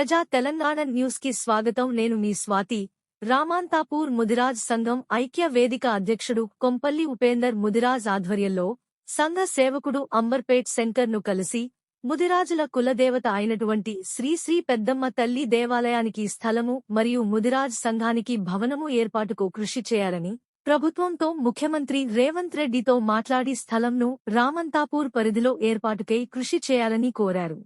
ప్రజా తెలంగాణ న్యూస్కి స్వాగతం. నేను మీ స్వాతి. రామాంతాపూర్ ముదిరాజ్ సంఘం ఐక్య వేదిక అధ్యక్షుడు కొంపల్లి ఉపేందర్ ముదిరాజ్ ఆధ్వర్యంలో సంఘ సేవకుడు అంబర్పేట్ శంకర్ను కలిసి ముదిరాజుల కులదేవత అయినటువంటి శ్రీశ్రీ పెద్దమ్మ తల్లి దేవాలయానికి స్థలము మరియు ముదిరాజ్ సంఘానికి భవనము ఏర్పాటుకు కృషి చేయాలని ప్రభుత్వంతో ముఖ్యమంత్రి రేవంత్ రెడ్డితో మాట్లాడి స్థలంను రామంతాపూర్ పరిధిలో ఏర్పాటుకై కృషి చేయాలని కోరారు.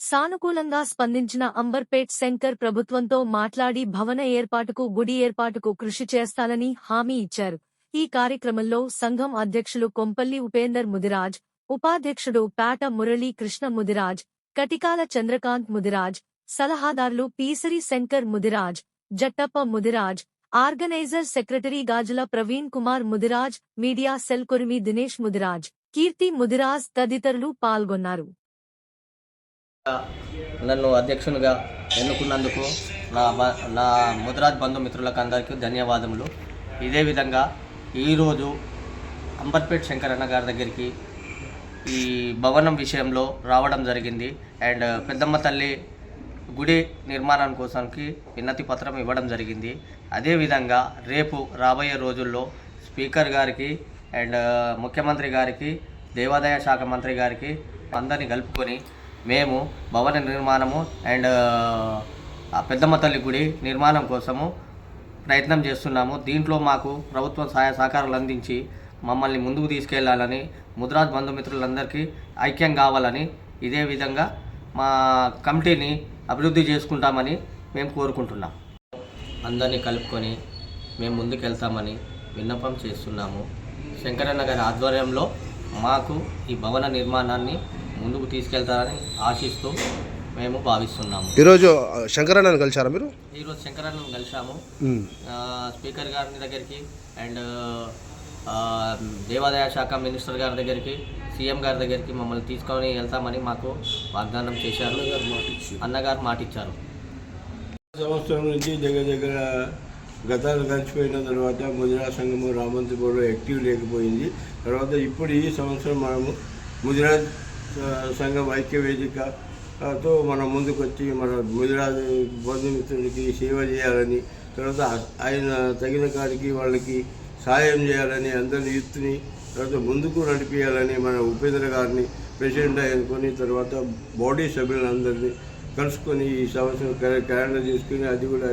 సానుకూలంగా స్పందించిన అంబర్పేట్ శంకర్ ప్రభుత్వంతో మాట్లాడి భవన ఏర్పాటుకు గుడి ఏర్పాటుకు కృషి చేస్తానని హామీ ఇచ్చారు. ఈ కార్యక్రమంలో సంఘం అధ్యక్షులు కొంపల్లి ఉపేందర్ ముదిరాజ్ ఉపాధ్యక్షుడు పేట మురళీ కృష్ణ ముదిరాజ్ కటికాల చంద్రకాంత్ ముదిరాజ్ సలహాదారులు Peesari Shankar Mudiraj Jattappa Mudiraj organiser secretary Gajula Praveen Kumar Mudiraj media cell Kurimi Dinesh Mudiraj Keerthi Mudiraj తదితరులు పాల్గొన్నారు. నన్ను అధ్యక్షునిగా ఎన్నుకున్నందుకు నా నా ముద్రాజ్ బంధుమిత్రులకు అందరికీ ధన్యవాదములు. ఇదే విధంగా ఈరోజు అంబర్పేట్ శంకరన్న గారి దగ్గరికి ఈ భవనం విషయంలో రావడం జరిగింది. అండ్ పెద్దమ్మ తల్లి గుడి నిర్మాణం కోసానికి విన్నతి పత్రం ఇవ్వడం జరిగింది. అదేవిధంగా రేపు రాబోయే రోజుల్లో స్పీకర్ గారికి అండ్ ముఖ్యమంత్రి గారికి దేవాదాయ శాఖ మంత్రి గారికి అందరిని కలుపుకొని మేము భవన నిర్మాణము అండ్ పెద్దమ్మ తల్లి గుడి నిర్మాణం కోసము ప్రయత్నం చేస్తున్నాము. దీంట్లో మాకు ప్రభుత్వం సహాయ సహకారాలు అందించి మమ్మల్ని ముందుకు తీసుకెళ్ళాలని ముద్రాజ్ బంధుమిత్రులందరికీ ఐక్యం కావాలని ఇదే విధంగా మా కమిటీని అభివృద్ధి చేసుకుంటామని మేము కోరుకుంటున్నాం. అందరినీ కలుపుకొని మేము ముందుకు వెళ్తామని విన్నపం చేస్తున్నాము. శంకరన్న గారి ఆధ్వర్యంలో మాకు ఈ భవన నిర్మాణాన్ని ముందుకు తీసుకెళ్తారని ఆశిస్తూ మేము భావిస్తున్నాము. ఈరోజు శంకరన్నను కలిశారా మీరు? ఈరోజు శంకరన్నను కలిశాము. స్పీకర్ గారి దగ్గరికి అండ్ ఆ, దేవాదాయ శాఖ మినిస్టర్ గారి దగ్గరికి సీఎం గారి దగ్గరికి మమ్మల్ని తీసుకొని వెళ్తామని మాకు వాగ్దానం చేశారు. అన్నగారు మాటిచ్చారు. సంవత్సరం నుంచి దగ్గర దగ్గర గతాలు గడిచిపోయిన తర్వాత ముదిరా సంఘము రామంతపూర్లో యాక్టివ్ లేకపోయింది. తర్వాత ఇప్పుడు ఈ సంవత్సరం మనము ముదిరాజ్ సంఘం ఐక్య వేదికతో మనం ముందుకు వచ్చి మన గుజరాత్ బంధుమిత్రులకి సేవ చేయాలని తర్వాత ఆయన తగిన కాడికి వాళ్ళకి సహాయం చేయాలని అందరిని యూత్ని తర్వాత ముందుకు నడిపించాలని మన ఉపేంద్ర గారిని ప్రెసిడెంట్ అనుకొని తర్వాత బాడీ సభ్యులందరినీ కలుసుకొని ఈ సంవత్సరం క్యాలెండర్ చేసుకుని అది కూడా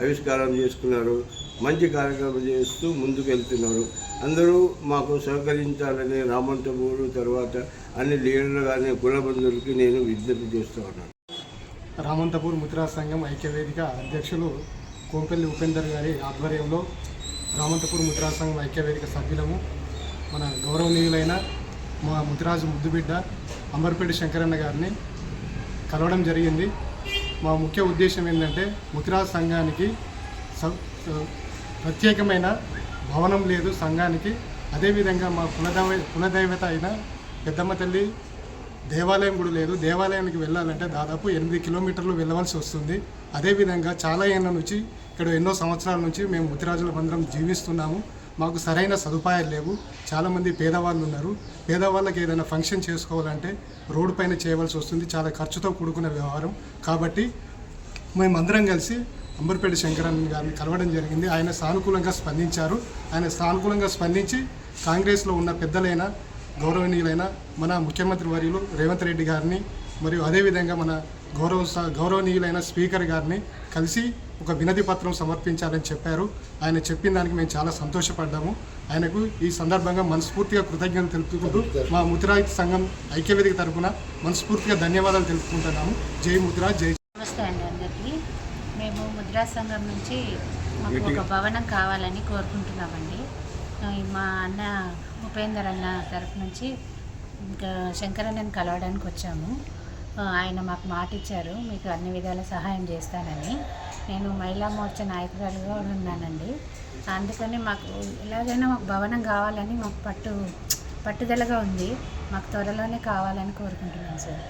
ఆవిష్కారం చేసుకున్నారు. మంచి కార్యక్రమం చేస్తూ ముందుకు వెళ్తున్నారు అందరూ మాకు సహకరించాలని రామంతపూరు తర్వాత అన్ని లీడర్లు కానీ కులబంధువులకి నేను విజ్ఞప్తి చేస్తూ ఉన్నాను. రామంతపూర్ ముద్రా సంఘం ఐక్యవేదిక అధ్యక్షులు కోంపల్లి ఉపేందర్ గారి ఆధ్వర్యంలో రామంతపూర్ ముద్రా సంఘం ఐక్యవేదిక సభ్యులము మన గౌరవనీయులైన మా ముద్రాజు ముద్దుబిడ్డ అంబర్పేట శంకరన్న గారిని కలవడం జరిగింది. మా ముఖ్య ఉద్దేశం ఏంటంటే ముద్రాజ్ సంఘానికి ప్రత్యేకమైన భవనం లేదు సంఘానికి. అదేవిధంగా మా కులదైవ కులదైవత అయిన పెద్దమ్మ తల్లి దేవాలయం కూడా లేదు. దేవాలయానికి వెళ్ళాలంటే దాదాపు ఎనిమిది కిలోమీటర్లు వెళ్ళవలసి వస్తుంది. అదేవిధంగా చాలా ఏళ్ళ నుంచి ఇక్కడ ఎన్నో సంవత్సరాల నుంచి మేము ముతిరాజుల బంధం జీవిస్తున్నాము. మాకు సరైన సదుపాయాలు లేవు. చాలామంది పేదవాళ్ళు ఉన్నారు. పేదవాళ్ళకి ఏదైనా ఫంక్షన్ చేసుకోవాలంటే రోడ్డు పైన చేయవలసి వస్తుంది. చాలా ఖర్చుతో కూడుకున్న వ్యవహారం. కాబట్టి మేమందరం కలిసి అంబర్పేట శంకరన్ గారిని కలవడం జరిగింది. ఆయన సానుకూలంగా స్పందించారు. ఆయన సానుకూలంగా స్పందించి కాంగ్రెస్లో ఉన్న పెద్దలైన గౌరవనీయులైన మన ముఖ్యమంత్రి వర్యులు రేవంత్ రెడ్డి గారిని మరియు అదేవిధంగా మన గౌరవ గౌరవనీయులైన స్పీకర్ గారిని కలిసి ఒక వినతి పత్రం సమర్పించాలని చెప్పారు. ఆయన చెప్పిన దానికి మేము చాలా సంతోషపడ్డాము. ఆయనకు ఈ సందర్భంగా మనస్ఫూర్తిగా కృతజ్ఞతలు తెలుపుకుంటూ మా ముద్రాజ్ సంఘం ఐక్యవేదిక తరఫున మనస్ఫూర్తిగా ధన్యవాదాలు తెలుపుకుంటున్నాము. జై ముద్ర జై నమస్తే అండి అందరికీ. మేము ముద్రా సంఘం నుంచి మాకు ఒక భవనం కావాలని కోరుకుంటున్నామండి. మా అన్న ఉపేందర్ అన్న తరఫు నుంచి ఇంకా శంకరన్నని కలవడానికి వచ్చాము. ఆయన మాకు మాట ఇచ్చారు మీకు అన్ని విధాల సహాయం చేస్తానని. నేను మహిళా మోర్చా నాయకురాలుగా ఉన్నానండి. అందుకని మాకు ఎలాగైనా మాకు భవనం కావాలని మాకు పట్టు పట్టుదలగా ఉంది. మాకు త్వరలోనే కావాలని కోరుకుంటున్నాను సార్.